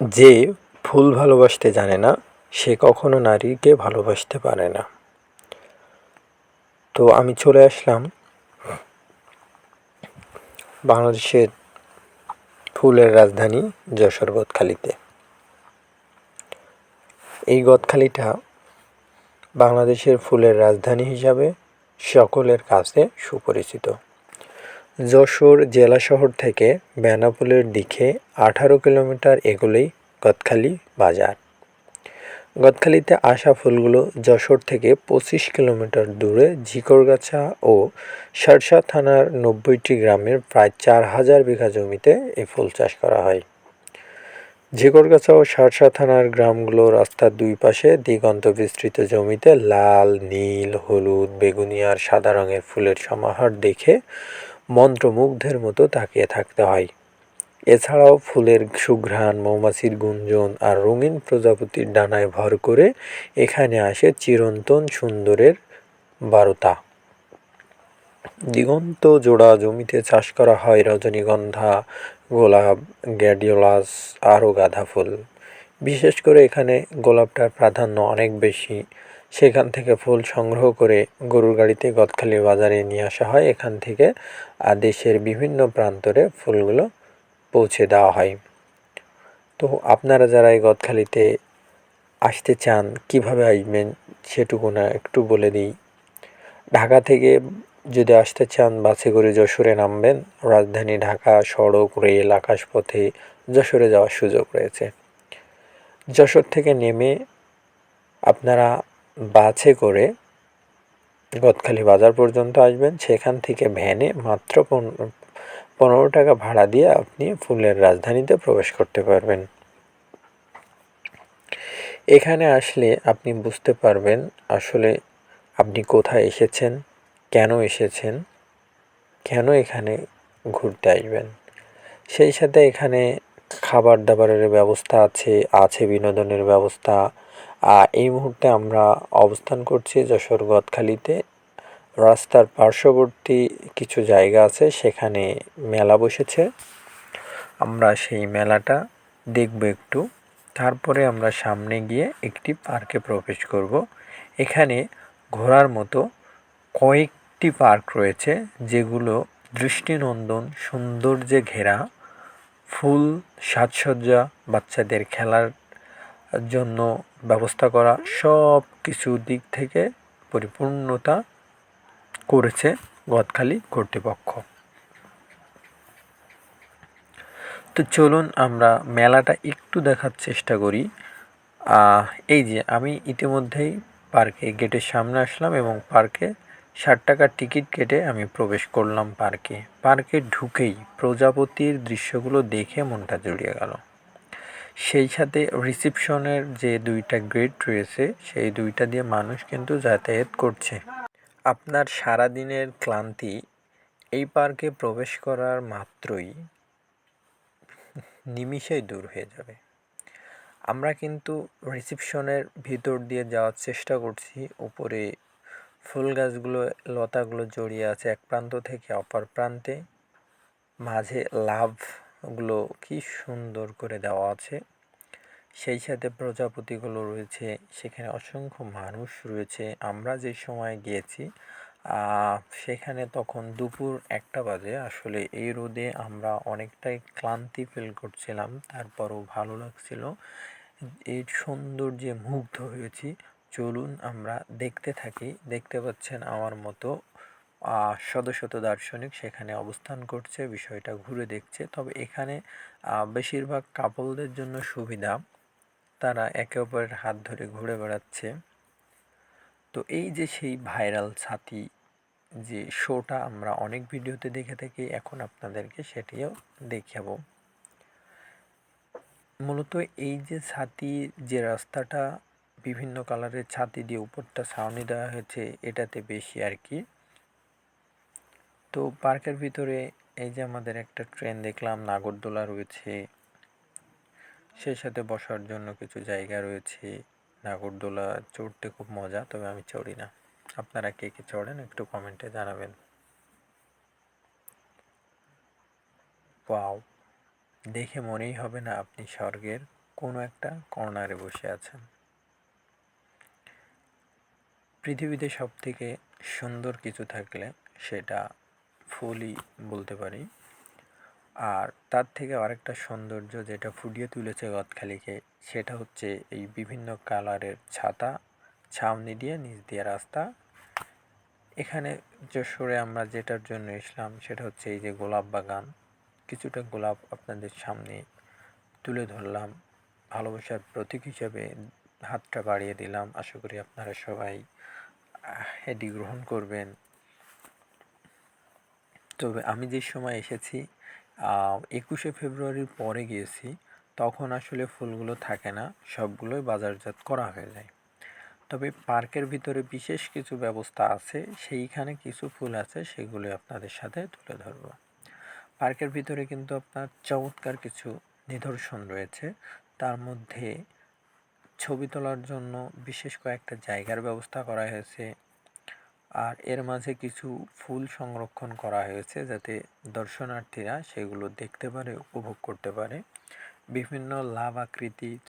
যে ফুল ভালোবাসতে জানে না, সে কখনো নারীকে ভালোবাসতে পারে না। তো আমি চলে আসলাম বাংলাদেশের ফুলের রাজধানী যশোর গদখালিতে। এই গদখালিটা বাংলাদেশের ফুলের রাজধানী হিসাবে সকলের কাছে সুপরিচিত। যশোর জেলা শহর থেকে বেনাপোলের দিকে আঠারো কিলোমিটার এগোলেই গদখালি বাজার। গদখালিতে আসা ফুলগুলো যশোর থেকে পঁচিশ কিলোমিটার দূরে ঝিকরগাছা ও শার্শা থানার নব্বইটি গ্রামের প্রায় চার হাজার বিঘা জমিতে এই ফুল চাষ করা হয়। ঝিকরগাছা ও শার্শা থানার গ্রামগুলো রাস্তার দুই পাশে দিগন্ত বিস্তৃত জমিতে লাল, নীল, হলুদ, বেগুনি আর সাদা রঙের ফুলের সমাহার দেখে মন্ত্রমুগ্ধের মতো তাকিয়ে থাকতে হয়। এছাড়াও ফুলের সুঘ্রাণ, মৌমাছির গুঞ্জন আর রঙিন প্রজাপতির ডানায় ভর করে এখানে আসে চিরন্তন সুন্দরের বারতা। দিগন্ত জোড়া জমিতে চাষ করা হয় রজনীগন্ধা, গোলাপ, গ্যাডিওলাস আরও গাঁদা ফুল। বিশেষ করে এখানে গোলাপটার প্রাধান্য অনেক বেশি। সেখান থেকে ফুল সংগ্রহ করে গরুর গাড়িতে গদখালি বাজারে নিয়ে আসা হয়। এখান থেকে দেশের বিভিন্ন প্রান্তরে ফুলগুলো পৌঁছে দেওয়া হয়। তো আপনারা যারা এই গদখালিতে আসতে চান, কীভাবে আসবেন সেটুকু না একটু বলে দিই। ঢাকা থেকে যদি আসতে চান, বাসে করে যশোরে নামবেন। রাজধানী ঢাকা, সড়ক, রেল, আকাশপথে যশোরে যাওয়ার সুযোগ রয়েছে। যশোর থেকে নেমে আপনারা বাসে করে গদখালি বাজার পর্যন্ত আসবেন। সেখান থেকে ভ্যানে মাত্র পনেরো টাকা ভাড়া দিয়ে আপনি ফুলের রাজধানীতে প্রবেশ করতে পারবেন। এখানে আসলে আপনি বুঝতে পারবেন আসলে আপনি কোথায় এসেছেন, কেন এসেছেন, কেন এখানে ঘুরতে আসবেন। সেই সাথে এখানে খাবার দাবারের ব্যবস্থা আছে আছে বিনোদনের ব্যবস্থা এই মুহূর্তে আমরা অবস্থান করছি যশোর গদখালিতে রাস্তার পার্শ্ববর্তী কিছু জায়গা আছে, সেখানে মেলা বসেছে। আমরা সেই মেলাটা দেখব একটু। তারপরে আমরা সামনে গিয়ে একটি পার্কে প্রবেশ করব। এখানে ঘোরার মতো কয়েকটি পার্ক রয়েছে, যেগুলো দৃষ্টিনন্দন, সৌন্দর্যে ঘেরা, ফুল, সাজসজ্জা, বাচ্চাদের খেলার জন্য ব্যবস্থা করা সব কিছু দিক থেকে পরিপূর্ণতা করেছে গদখালি কর্তৃপক্ষ। তো চলুন আমরা মেলাটা একটু দেখার চেষ্টা করি। এই যে আমি ইতিমধ্যেই পার্কে গেটের সামনে আসলাম এবং পার্কে ষাট টাকার টিকিট কেটে আমি প্রবেশ করলাম পার্কে। পার্কে ঢুকেই প্রজাপতির দৃশ্যগুলো দেখে মনটা জুড়িয়ে গেল। সেই সাথে রিসিপশনের যে দুইটা গেট রয়েছে, সেই দুইটা দিয়ে মানুষ কিন্তু যাতায়াত করছে। আপনার সারাদিনের ক্লান্তি এই পার্কে প্রবেশ করার মাত্রই নিমিষেই দূর হয়ে যাবে। আমরা কিন্তু রিসিপশনের ভিতর দিয়ে যাওয়ার চেষ্টা করছি, উপরে ফুল গাছগুলো, লতাগুলো জড়িয়ে আছে এক প্রান্ত থেকে অপর প্রান্তে। মাঝে লাভগুলো কি সুন্দর করে দেওয়া আছে। সেই সাথে প্রজাপতিগুলো রয়েছে, সেখানে অসংখ্য মানুষ রয়েছে। আমরা যে সময় গিয়েছি সেখানে তখন দুপুর একটা বাজে। আসলে এই রোদে আমরা অনেকটাই ক্লান্তি ফিল করছিলাম, তারপরও ভালো লাগছিল। এই সৌন্দর্যে মুগ্ধ হয়েছি। চলুন আমরা দেখতে থাকি। দেখতে পাচ্ছেন আমার মতো শত শত দার্শনিক সেখানে অবস্থান করছে, বিষয়টা ঘুরে দেখছে। তবে এখানে বেশিরভাগ কাপলদের জন্য সুবিধা, তারা একে অপরের হাত ধরে ঘুরে বেড়াচ্ছে। তো এই যে সেই ভাইরাল ছাতি, যে শোটা আমরা অনেক ভিডিওতে দেখে থাকি, এখন আপনাদেরকে সেটিও দেখাবো। মূলত এই যে ছাতি, যে রাস্তাটা, বিভিন্ন কালারের ছাতি দিয়ে উপরটা ছাউনি দেওয়া হয়েছে, এটাতে বেশি আর কি। তো পার্কের ভিতরে এই যে আমাদের একটা ট্রেন দেখলাম, নাগরদোলা রয়েছে। সেই সাথে বসার জন্য কিছু জায়গা রয়েছে। নাগরদোলা চড়তে খুব মজা, তবে আমি চড়ি না। আপনারা কে কে চড়েন একটু কমেন্টে জানাবেন। ওয়াও, দেখে মনেই হবে না আপনি স্বর্গের কোনো একটা কর্নারে বসে আছেন। পৃথিবীতে সব থেকে সুন্দর কিছু থাকলে সেটা ফুলই বলতে পারি। আর তার থেকে আরেকটা সৌন্দর্য যেটা ফুটিয়ে তুলেছে গদখালিকে, সেটা হচ্ছে এই বিভিন্ন কালারের ছাতা, ছাউনি দিয়ে, নিচ দিয়ে রাস্তা। এখানে যশোরে আমরা যেটার জন্য এসলাম, সেটা হচ্ছে এই যে গোলাপ বাগান। কিছুটা গোলাপ আপনাদের সামনে তুলে ধরলাম। ভালোবাসার প্রতীক হিসেবে হাতটা বাড়িয়ে দিলাম। আশা করি আপনারা সবাই এটি গ্রহণ করবেন। তবে আমি যে সময় এসেছি একুশে ফেব্রুয়ারির পরে গিয়েছি, তখন আসলে ফুলগুলো থাকে না, সবগুলোই বাজারজাত করা হয়ে যায়। তবে পার্কের ভিতরে বিশেষ কিছু ব্যবস্থা আছে, সেইখানে কিছু ফুল আছে সেগুলো আপনাদের সাথে তুলে ধরব। পার্কের ভিতরে কিন্তু আপনার চমৎকার কিছু নিদর্শন রয়েছে, তার মধ্যে ছবি তোলার জন্য বিশেষ কয়েকটা জায়গার ব্যবস্থা করা হয়েছে আর এর মাঝে কিছু ফুল সংরক্ষণ করা হয়েছে যাতে দর্শনার্থীরা সেগুলো দেখতে পারে, উপভোগ করতে পারে। বিভিন্ন লাভ আকৃতি